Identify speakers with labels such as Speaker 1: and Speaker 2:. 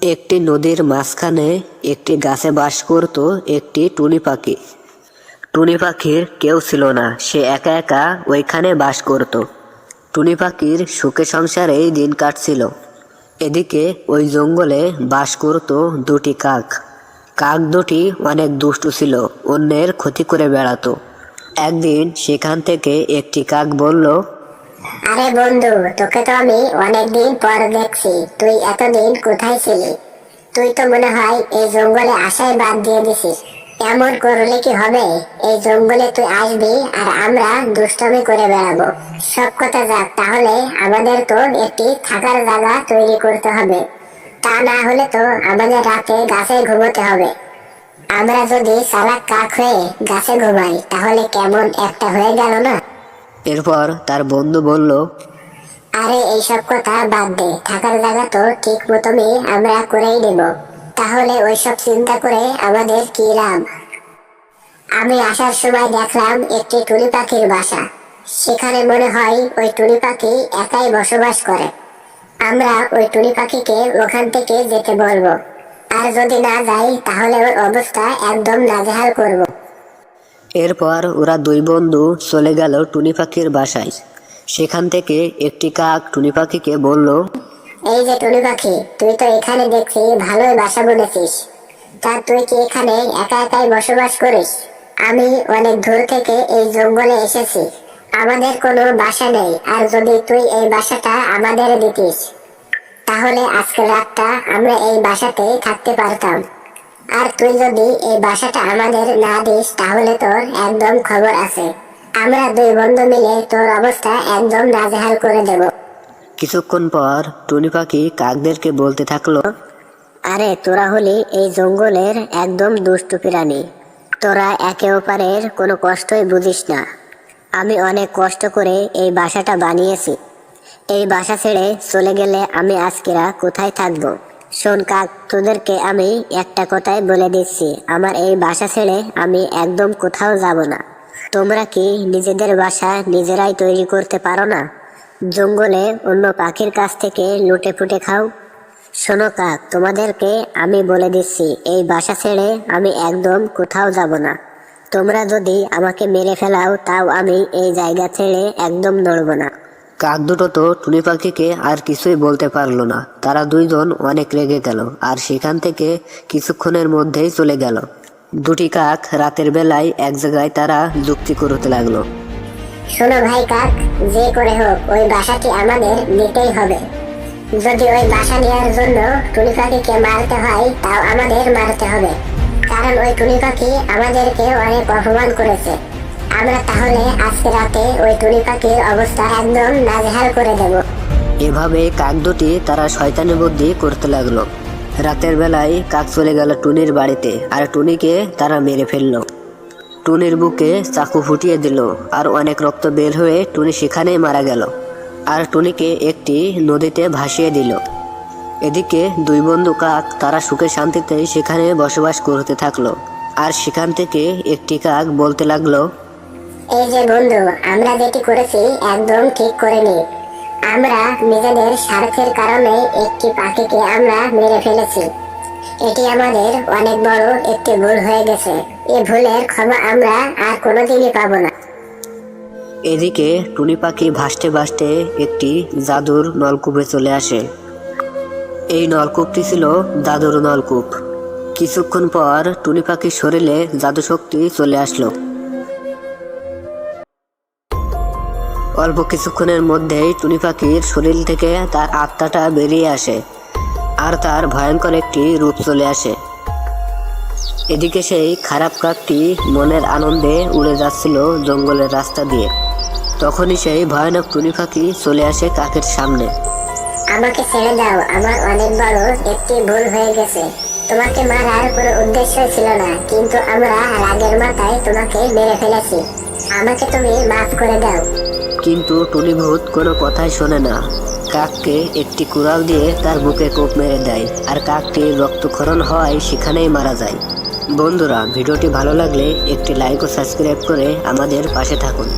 Speaker 1: একটি নদীর মাঝখানে একটি গাছে বাস করত একটি টুনি পাখি। টুনি পাখির কেউ ছিল না, সে একা একা ওইখানে বাস করত। টুনি পাখির সুখে সংসারেই দিন কাটছিল। এদিকে ওই জঙ্গলে বাস করত দুটি কাক। কাক দুটি অনেক দুষ্টু ছিল, অন্যের ক্ষতি করে বেড়াতো। একদিন সেখান থেকে একটি কাক বলল
Speaker 2: আরে বন্ধু, তোকে তো আমি অনেকদিন পর দেখছি। তুই এতদিন কোথায় ছিলি? তুই তো মনে হয় এই জঙ্গলে আসাই বাদ দিয়ে দিছিস। এমন করলে কি হবে? এই জঙ্গলে তুই আসবি আর আমরা দুষ্টমি করে বেড়াবো। সব কথা যাক, তাহলে আমাদের তো একটি থাকার জায়গা তৈরি করতে হবে। তা না হলে তো আমাদের রাতে গাছে ঘুমোতে হবে। আমরা যদি চালাক কাক হয়ে গাছে ঘুমাই, তাহলে কেমন একটা হয়ে গেল না?
Speaker 1: এরপর তার বন্ধু বলল,
Speaker 2: আরে, এইসব কথা বাদ দে। থাকার জায়গা তো ঠিক মতনই আমরা করেই নেব তাহলে ওইসব চিন্তা করে আমাদের কি লাভ? আমি আসার সময় দেখলাম একটি টুনি পাখির বাসা। সেখানে মনে হয় ওই টুনি পাখি একাই বসবাস করে। আমরা ওই টুনি পাখিকে ওখান থেকে যেতে বলব। আর যদি না যাই, তাহলে ওর অবস্থা একদম নাজেহাল করব।
Speaker 1: এরপর ওরা দুই বন্ধু চলে গেল টুনি পাখির বাসায়। সেখান থেকে একটি কাক টুনি পাখিকে বলল,
Speaker 2: এই যে টুনি পাখি, তুই তো এখানে দেখছি ভালোই বাসা বুনেছিস তা তুই কি এখানে একা একাই বসবাস করিস? আমি অনেক দূর থেকে এই জঙ্গলে এসেছি। আমাদের কোনো বাসা নেই, আর যদি তুই এই বাসাটা আমাদের দিতিস, তাহলে আজকে রাতটা আমরা এই বাসাতেই থাকতে পারতাম। আর তুই যদি এই বাসাটা আমাদের না দিস তাহলে তোর একদম খবর আছে। আমরা দুই বন্ধু মিলে তোর অবস্থা একদম নাজেহাল করে দেবো।
Speaker 1: কিছুক্ষণ পর টুনি পাখি কাকদেরকে বলতে থাকল
Speaker 2: আরে তোরা হলি এই জঙ্গলের একদম দুষ্টু প্রাণী। তোরা একে অপরের কোনো কষ্টই বুঝিস না। আমি অনেক কষ্ট করে এই বাসাটা বানিয়েছি। এই বাসা ছেড়ে চলে গেলে আমি আজকেরা কোথায় থাকব? শোন কাক, তোদেরকে আমি একটা কথাই বলে দিচ্ছি। আমার এই বাসা ছেড়ে আমি একদম কোথাও যাব না। তোমরা কি নিজেদের বাসা নিজেরাই তৈরি করতে পারো না? জঙ্গলে অন্য পাখির কাছ থেকে লুটে ফুটে খাও। শোনো কাক, তোমাদেরকে আমি বলে দিচ্ছি, এই বাসা ছেড়ে আমি একদম কোথাও যাব না। তোমরা যদি আমাকে মেরে ফেলাও, তাও আমি এই জায়গা ছেড়ে একদম নড়ব না।
Speaker 1: কাক দুটো তো টুনি পাখিকে আর কিছুই বলতে পারল না। তারা দুইজন অনেক রেগে গেল আর সেখান থেকে কিছুক্ষণের মধ্যেই চলে গেল। দুটি কাক রাতের বেলায় এক জায়গায় তারা যুক্তি করতে লাগল।
Speaker 2: শোনো ভাই কাক, যে করে হোক, ওই বাসাটি আমাদের নিতেই হবে। যদি ওই বাসা নেওয়ার জন্য টুনি পাখিকে মারতে হয়, তাও আমাদের মারতে হবে। কারণ ওই টুনি পাখি আমাদেরকে অনেক অপমান করেছে। আমরা তাহলে আজকে রাতে ওই টুনি পাখির অবস্থা একদম নাজেহাল করে দেব।
Speaker 1: এভাবে কাক দুটি তারা শয়তানি বুদ্ধি করতে লাগল। রাতের বেলায় কাক চলে গেল টুনির বাড়িতে আর টুনিকে তারা মেরে ফেলল। টুনির বুকে চাকু ফুটিয়ে দিল আর অনেক রক্ত বের হয়ে টুনি সেখানেই মারা গেল। আর টুনিকে একটি নদীতে ভাসিয়ে দিল। এদিকে দুই বন্ধু কাক তারা সুখে শান্তিতে সেখানে বসবাস করতে থাকল। আর সেখান থেকে একটি কাক বলতে লাগল
Speaker 2: এই যে বন্ধু, আমরা যেটি করেছি একদম ঠিক করিনি। আমরা নিজেদের স্বার্থের কারণে একটি পাখিকে আমরা মেরে ফেলেছি। এটি আমাদের অনেক বড় একটি ভুল হয়ে গেছে। এই ভুলের ক্ষমা আমরা আর কোনোদিনই পাবো না।
Speaker 1: এদিকে টুনি পাখি ভাসতে ভাসতে একটি জাদুর নলকূপে চলে আসে। এই নলকূপটি ছিল জাদুর নলকূপ। কিছুক্ষণ পর টুনি পাখির শরীরে জাদু শক্তি চলে আসলো। অল্প কিছুক্ষণের মধ্যেই টুনি পাখির শরীর থেকে তার আত্মাটা বেরিয়ে আসে আর তার ভয়ঙ্কর একটি রূপ চলে আসে। এদিকে সেই খারাপ কাকটি মনের আনন্দে উড়ে যাচ্ছিল জঙ্গলের রাস্তা দিয়ে। তখনই সেই ভয়ানক টুনি পাখি চলে আসে কাকের সামনে।
Speaker 2: আমাকে ছেড়ে দাও, আমার অনেক বড় একটি ভুল হয়ে গেছে। তোমাকে মারার কোনো উদ্দেশ্য ছিল না, কিন্তু আমরা রাগের মাথায় তোমাকে মেরে ফেলেছি। আমাকে তুমি মাফ করে দাও।
Speaker 1: কিন্তু টুনি ভূত কোনো কথাই শোনে না। কাককে একটি কুড়াল দিয়ে তার বুকে কোপ মেরে দেয়, আর কাকটি রক্তক্ষরণ হওয়ায় সেখানেই মারা যায়। বন্ধুরা, ভিডিওটি ভালো লাগলে একটি লাইক ও সাবস্ক্রাইব করে আমাদের পাশে থাকুন।